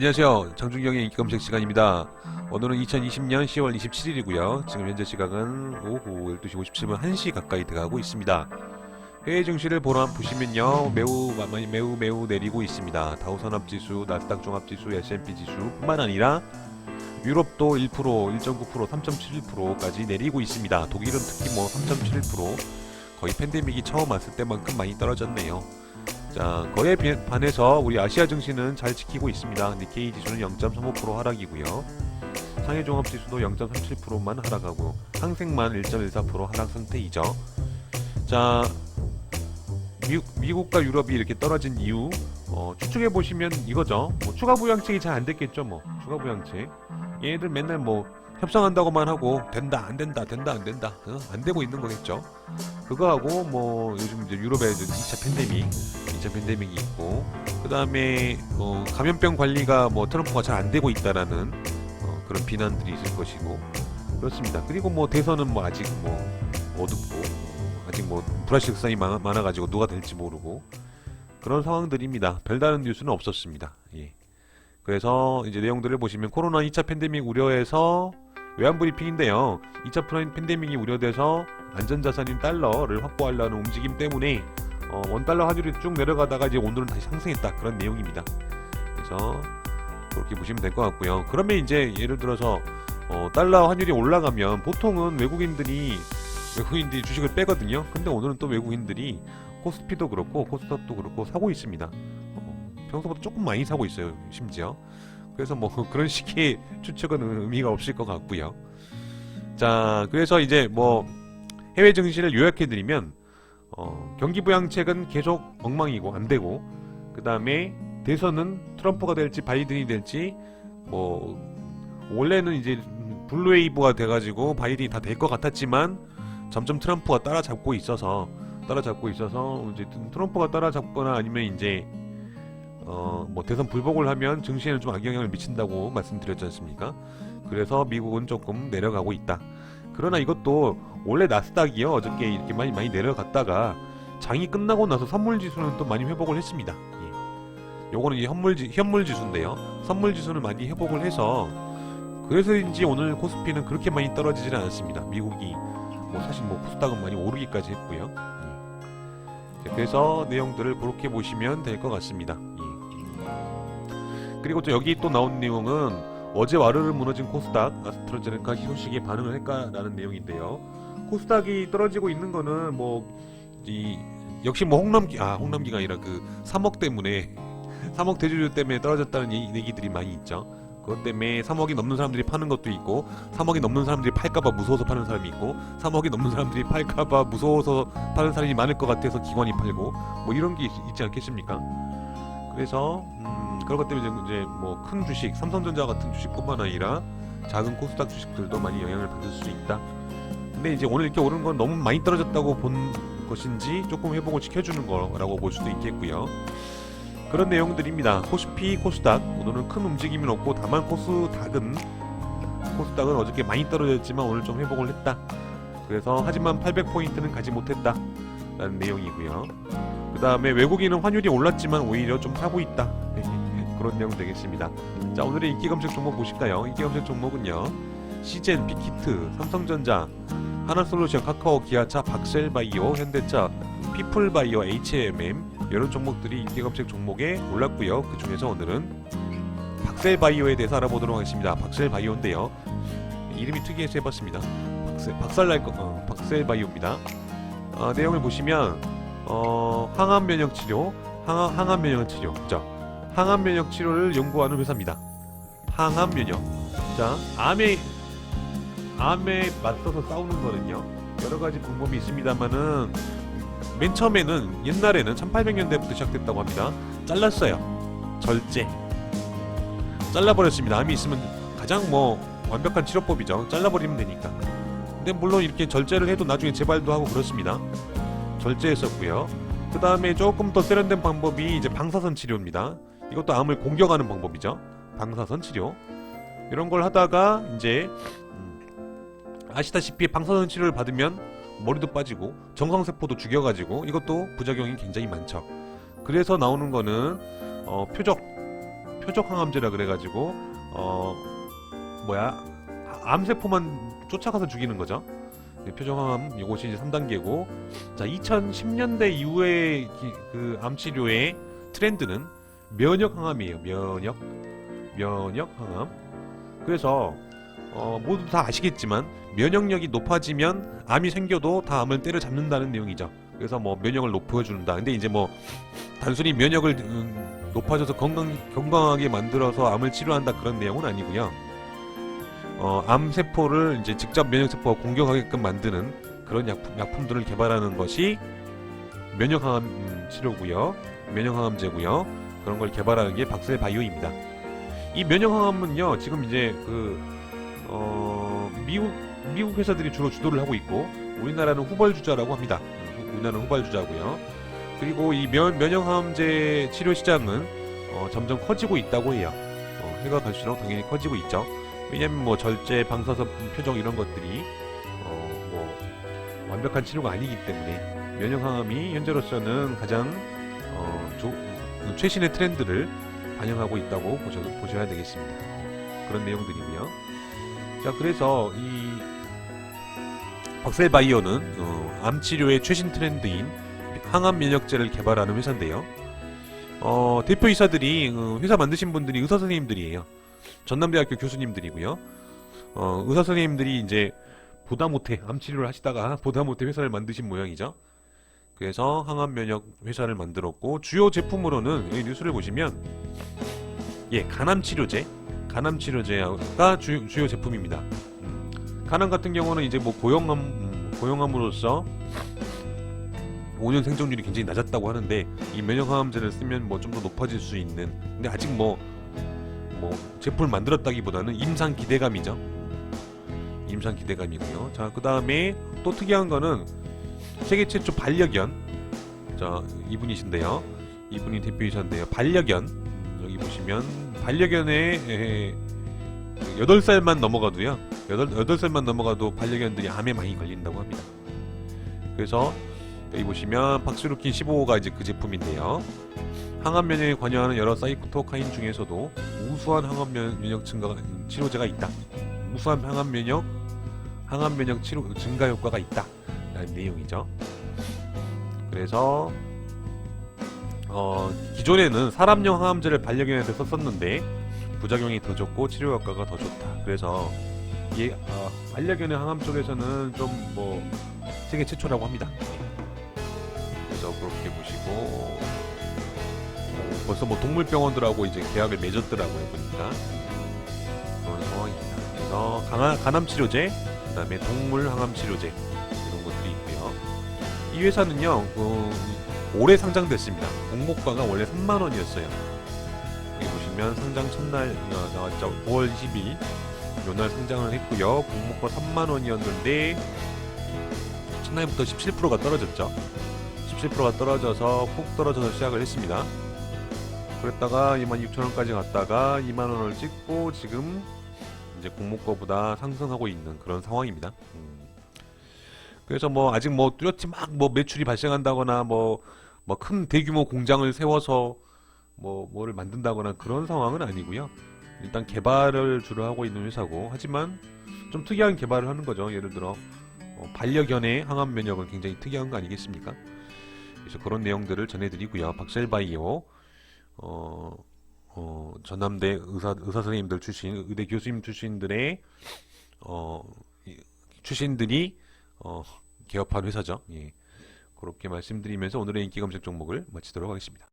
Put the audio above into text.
안녕하세요. 장준경의 인기 검색 시간입니다. 오늘은 2020년 10월 27일이고요. 지금 현재 시각은 오후 12시 57분 1시 가까이 돼가고 있습니다. 해외 증시를 보러 보시면요. 매우 매우 매우 내리고 있습니다. 다우산업 지수, 나스닥 종합 지수, S&P 지수뿐만 아니라 유럽도 1%, 1.9%, 3.71%까지 내리고 있습니다. 독일은 특히 뭐 3.71% 거의 팬데믹이 처음 왔을 때만큼 많이 떨어졌네요. 자, 거에 비- 반해서 우리 아시아 증시는 잘 지키고 있습니다. 니케이 지수는 0.35% 하락이고요. 상해 종합 지수도 0.37%만 하락하고 항생만 1.14% 하락 상태이죠. 자, 미, 미국과 유럽이 이렇게 떨어진 이유 어, 추측해 보시면 이거죠. 뭐 추가 부양책이 잘 안 됐겠죠, 뭐 추가 부양책. 얘네들 맨날 뭐 협상한다고만 하고 된다 안 된다 된다 안 된다 어? 안 되고 있는 거겠죠. 그거하고 뭐 요즘 이제 유럽의 이제 2차 팬데믹 2차 팬데믹이 있고 그 다음에 어, 감염병 관리가 뭐 트럼프가 잘 안 되고 있다라는 어, 그런 비난들이 있을 것이고 그렇습니다. 그리고 뭐 대선은 뭐 아직 뭐 어둡고 어, 아직 뭐 불확실성이 많아, 많아 가지고 누가 될지 모르고 그런 상황들입니다. 별다른 뉴스는 없었습니다. 예. 그래서 이제 내용들을 보시면 코로나 2차 팬데믹 우려에서 외환브리핑인데요. 2차 프라임 팬데믹이 우려돼서 안전자산인 달러를 확보하려는 움직임 때문에 어, 원달러 환율이 쭉 내려가다가 이제 오늘은 다시 상승했다 그런 내용입니다. 그래서 그렇게 보시면 될 것 같고요. 그러면 이제 예를 들어서 어, 달러 환율이 올라가면 보통은 외국인들이 외국인들이 주식을 빼거든요. 근데 오늘은 또 외국인들이 코스피도 그렇고 코스닥도 그렇고 사고 있습니다. 어, 평소보다 조금 많이 사고 있어요. 심지어. 그래서 뭐 그런 식의 추측은 의미가 없을 것 같고요. 자, 그래서 이제 뭐 해외 증시를 요약해 드리면 어, 경기 부양책은 계속 엉망이고 안 되고 그 다음에 대선은 트럼프가 될지 바이든이 될지 뭐 원래는 이제 블루웨이브가 돼가지고 바이든이 다 될 것 같았지만 점점 트럼프가 따라잡고 있어서 따라잡고 있어서 이제 트럼프가 따라잡거나 아니면 이제 어 뭐 대선 불복을 하면 증시에는 좀 악영향을 미친다고 말씀드렸지 않습니까? 그래서 미국은 조금 내려가고 있다. 그러나 이것도 원래 나스닥이요 어저께 이렇게 많이 많이 내려갔다가 장이 끝나고 나서 선물 지수는 또 많이 회복을 했습니다. 예. 요거는 이 현물 지 현물 지수인데요. 선물 지수는 많이 회복을 해서 그래서인지 오늘 코스피는 그렇게 많이 떨어지지는 않았습니다. 미국이 뭐 사실 뭐 코스닥은 많이 오르기까지 했고요. 예. 자, 그래서 내용들을 그렇게 보시면 될 것 같습니다. 예. 그리고 또 여기 또 나온 내용은 어제 와르르 무너진 코스닥 아스트라제네카 희소식에 반응을 할까라는 내용인데요. 코스닥이 떨어지고 있는 거는 뭐 이 역시 뭐 홍남기 아 홍남기가 아니라 그 3억 때문에 3억 대주주 때문에 떨어졌다는 얘기, 얘기들이 많이 있죠. 그것 때문에 3억이 넘는 사람들이 파는 것도 있고 3억이 넘는 사람들이 팔까봐 무서워서 파는 사람이 있고 3억이 넘는 사람들이 팔까봐 무서워서 파는 사람이 많을 것 같아서 기관이 팔고 뭐 이런 게 있, 있지 않겠습니까? 그래서 음, 그런 것 때문에 이제 뭐 큰 주식 삼성전자 같은 주식뿐만 아니라 작은 코스닥 주식들도 많이 영향을 받을 수 있다. 근데 이제 오늘 이렇게 오른 건 너무 많이 떨어졌다고 본 것인지 조금 회복을 시켜주는 거라고 볼 수도 있겠고요. 그런 내용들입니다. 코스피, 코스닥 오늘은 큰 움직임은 없고 다만 코스닥은 코스닥은 어저께 많이 떨어졌지만 오늘 좀 회복을 했다. 그래서 하지만 800포인트는 가지 못했다. 라는 내용이고요. 그 다음에 외국인은 환율이 올랐지만 오히려 좀 사고 있다. 그런 내용 되겠습니다. 자 오늘의 인기 검색 종목 보실까요? 인기 검색 종목은요. 시젠, 빅히트, 삼성전자, 하나솔루션, 카카오, 기아차, 박셀바이오, 현대차, 피플바이오, H&M 이런 종목들이 인기 검색 종목에 올랐고요. 그 중에서 오늘은 박셀바이오에 대해서 알아보도록 하겠습니다. 박셀바이오인데요. 이름이 특이해서 해봤습니다. 박셀, 박살날 거, 어, 박셀바이오입니다. 어, 내용을 보시면 어, 항암 면역 치료, 항암 면역 치료, 그죠? 항암 면역 치료를 연구하는 회사입니다. 항암 면역. 자, 암에 암에 맞서서 싸우는 거는요. 여러 가지 방법이 있습니다만은 맨 처음에는 옛날에는 1800년대부터 시작됐다고 합니다. 잘랐어요. 절제. 잘라버렸습니다. 암이 있으면 가장 뭐 완벽한 치료법이죠. 잘라버리면 되니까. 근데 물론 이렇게 절제를 해도 나중에 재발도 하고 그렇습니다. 절제했었고요. 그 다음에 조금 더 세련된 방법이 이제 방사선 치료입니다. 이것도 암을 공격하는 방법이죠. 방사선 치료. 이런 걸 하다가 이제 음, 아시다시피 방사선 치료를 받으면 머리도 빠지고 정상세포도 죽여가지고 이것도 부작용이 굉장히 많죠. 그래서 나오는 거는 어, 표적 표적 항암제라 그래가지고 어 뭐야 암세포만 쫓아가서 죽이는 거죠. 네, 표적 항암 이것이 이제 3단계고 자 2010년대 이후에 기- 그 암 치료의 트렌드는 면역 항암이에요. 면역 면역 항암. 그래서 어, 모두 다 아시겠지만 면역력이 높아지면 암이 생겨도 다 암을 때려잡는다는 내용이죠. 그래서 뭐 면역을 높여준다. 근데 이제 뭐 단순히 면역을 음, 높아져서 건강 건강하게 만들어서 암을 치료한다 그런 내용은 아니고요. 어, 암 세포를 이제 직접 면역 세포가 공격하게끔 만드는 그런 약품, 약품들을 개발하는 것이 면역 항암 음, 치료고요. 면역 항암제고요. 그런 걸 개발하는 게 박셀 바이오입니다. 이 면역 항암은요. 지금 이제 그 어, 미국 미국 회사들이 주로 주도를 하고 있고 우리나라는 후발주자라고 합니다. 음, 우리나라는 후발주자고요. 그리고 이 면, 면역항암제 치료 시장은 어, 점점 커지고 있다고 해요. 어, 해가 갈수록 당연히 커지고 있죠. 왜냐면 뭐 절제, 방사선, 표적 이런 것들이 어, 뭐 완벽한 치료가 아니기 때문에 면역항암이 현재로서는 가장 그 최신의 트렌드를 반영하고 있다고 보셔, 보셔야 되겠습니다. 그런 내용들이고요. 자, 그래서 이 박셀바이오는 어, 암 치료의 최신 트렌드인 항암 면역제를 개발하는 회사인데요. 어, 대표이사들이 어, 회사 만드신 분들이 의사 선생님들이에요. 전남대학교 교수님들이고요. 어, 의사 선생님들이 이제 보다 못해 암 치료를 하시다가 보다 못해 회사를 만드신 모양이죠. 그래서 항암 면역 회사를 만들었고 주요 제품으로는 여기 뉴스를 보시면 예 간암 치료제, 간암 치료제가 주, 주요 제품입니다. 음, 간암 같은 경우는 이제 뭐 고형암 음, 고형암으로서 5년 생존율이 굉장히 낮았다고 하는데 이 면역항암제를 쓰면 뭐 좀 더 높아질 수 있는 근데 아직 뭐 뭐 제품을 만들었다기보다는 임상 기대감이죠. 임상 기대감이고요. 자, 그 다음에 또 특이한 거는 세계 최초 반려견. 자, 이분이신데요. 이분이 대표이사인데요. 반려견. 여기 보시면 반려견의 에, 8살만 넘어가도요. 8, 8살만 넘어가도 반려견들이 암에 많이 걸린다고 합니다. 그래서 여기 보시면 박스루킨 15호가 이제 그 제품인데요. 항암 면역에 관여하는 여러 사이토카인 중에서도 우수한 항암 면- 면역 증가 치료제가 있다. 우수한 항암 면역 항암 면역 치료 증가 효과가 있다 라는 내용이죠. 그래서 어, 기존에는 사람용 항암제를 반려견한테 썼었는데 부작용이 더 좋고 치료 효과가 더 좋다. 그래서 이 어, 반려견의 항암 쪽에서는 좀 뭐 세계 최초라고 합니다. 그래서 그렇게 보시고 어, 벌써 뭐 동물병원들하고 이제 계약을 맺었더라고요 보니까 그런 상황입니다. 그래서 강화, 간암 치료제, 그다음에 동물 항암 치료제. 이 회사는요 그, 올해 상장됐습니다. 공모가가 원래 3만 원이었어요. 여기 보시면 상장 첫날 어, 나왔죠. 9월 20일 요날 상장을 했고요. 공모가 3만 원이었는데 첫날부터 17%가 떨어졌죠. 17%가 떨어져서 푹 떨어져서 시작을 했습니다. 그랬다가 26,000원까지 갔다가 2만 원을 찍고 지금 이제 공모가보다 상승하고 있는 그런 상황입니다. 음. 그래서 뭐 아직 뭐 뚜렷이 막 뭐 매출이 발생한다거나 뭐 뭐 큰 대규모 공장을 세워서 뭐 뭐를 만든다거나 그런 상황은 아니고요. 일단 개발을 주로 하고 있는 회사고 하지만 좀 특이한 개발을 하는 거죠. 예를 들어 어, 반려견의 항암 면역은 굉장히 특이한 거 아니겠습니까? 그래서 그런 내용들을 전해드리고요. 박셀바이오 어, 어, 전남대 의사 의사 선생님들 출신 의대 교수님 출신들의 어, 이- 출신들이 어, 개업한 회사죠. 예. 그렇게 말씀드리면서 오늘의 인기 검색 종목을 마치도록 하겠습니다.